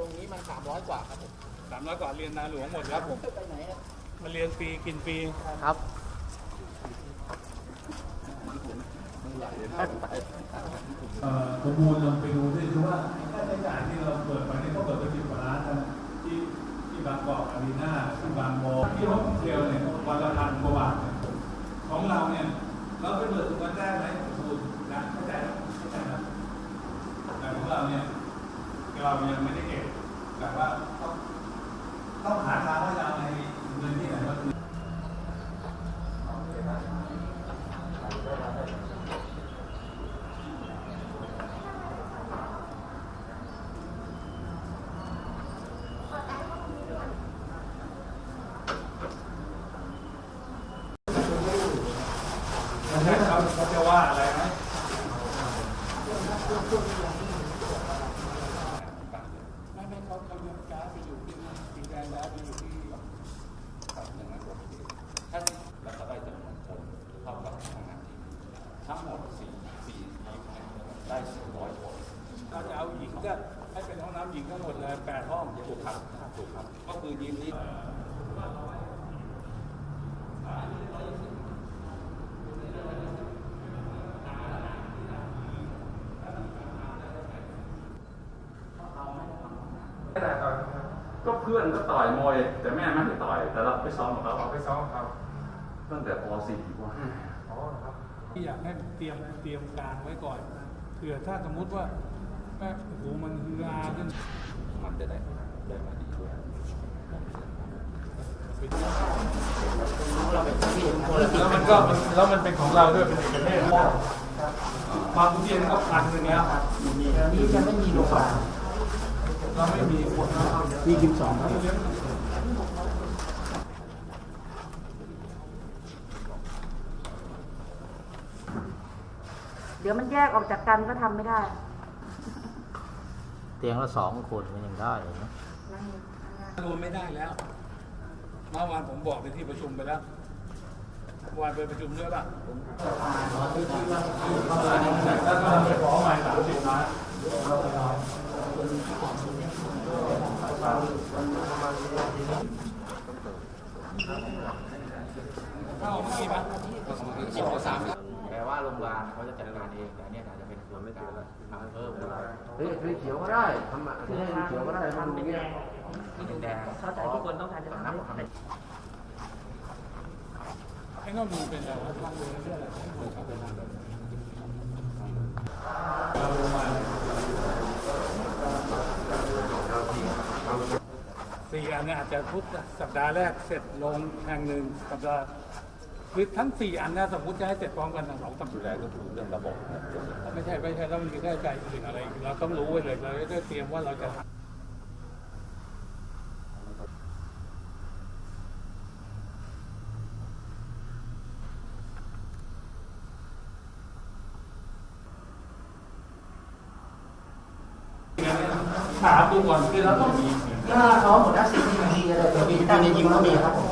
ตรงนี้มันสามร้อยกว่าครับผมสามร้อยกว่าเรียนนาหลวงหมดครับผมไปไหนครับมาเรียนฟรีกินฟรีครับเอ่อประมูลลองไปดูด้วยคือว่าค่าใช้จ่ายที่เราเปิดไปเนี่ยก็เปิดไปสิบกว่าล้านนะที่ที่บางกอกอารีนาที่บางบอที่ฮอสเทลเนี่ยวันละพันกว่าบาทเนี่ยของเราเนี่ยเราไปเปิดทุกวันได้ไหมคุณนะเข้าใจไหมเข้าใจไหมแต่ของเราเนี่ยเรายังไม่ได้เก็บแต่ว่าต้องต้องหาทางว่าจะเอาในเงินที่ไหนมา ใช่ครับเขาจะว่าอะไรไหมไม่ไม่เขาเขายกย้ายไปอยู่ที่สีแดงแล้วไปอยู่ที่ครับอย่งนั้นผมถ้าแล้วก็ได้จำนวนคนเท่ากับทำงานทีมทั้งหมดสี่สี่ได้สี่ร้อยคนถ้าจะเอาหญิงก็ให้เป็นห้องน้ำหญิงทั้งหมดเลยแปดห้องถูกครับถูกครับ ก็คือยิน ดีไม่ได้ต่อยครับก็เพื่อนก็ต่อยมวยแต่แม่ไม่ให้ต่อย แต่เราไปซ้อมกับเขาขอไปซ้อมเขาตั้งแต่ป .4 ปอ๋อครับที่อยากให้เตรียมเตรียมการไว้ก่อนเผื่อถ้าสมมุติว่าแม่โอ้โหมันฮือฮาขึ้นมันจะได้ได้มาดีด้วยเราเป็นที่แล้วมันก็แล้วมันเป็นของเราด้วยเป็นเอกเทศความทุเรียนก็พันหนึ่งแล้วนี่จะไม่มีโรงพยาบาล เราไม่มีคนเอาที่สิบสองครับเดี๋ยวมันแยกออกจากกันก็ทำไม่ได้เตียงละสองคนมันยังได้นะรวมไม่ได้แล้วเมื่อวานผมบอกในที่ประชุมไปแล้วเมื่อวานไปประชุมด้วยป่ะผมแล้วก็ไปขอใหม่สามสิบล้าน อาไม่มีป่ะสิบสามแปลว่าโรงพยาบาลเขาจะจัดการเองแต่เนี่ยอาจจะเป็นส่วนไม่การทำเพิ่มเวลาเฮ้ยเฮ้ยเขียวก็ได้ทำมาที่ให้เขียวก็ได้ทำอย่างเงี้ยที่แดงเข้าใจทุกคนต้องการจะทำไอ้น้องดูเป็นอะไรวะทางเดินเรื่ออะไรสี่อันเนี่ยอาจจะพุธสัปดาห์แรกเสร็จลงแห่งหนึ่งสัปดาห์ คือทั้งสี่อันนะสมมติจะให้เสร็จพร้อมกันทั้งสองสัปดูแลดาห์ก็คือเรื่องระบบนะไม่ใช่ไม่ใช่แล้วมันมีค่าใช้จ่ายอื่นอะไรอีกเราต้องรู้ไว้เลยเราจะได้เตรียมว่าเราจะทำถามดูก่อนคือเราต้องมีถ้าเขาหมดแล้วสิบนาทีอะไรเดี๋ยวมีตั้งในยิมก็มีครับผม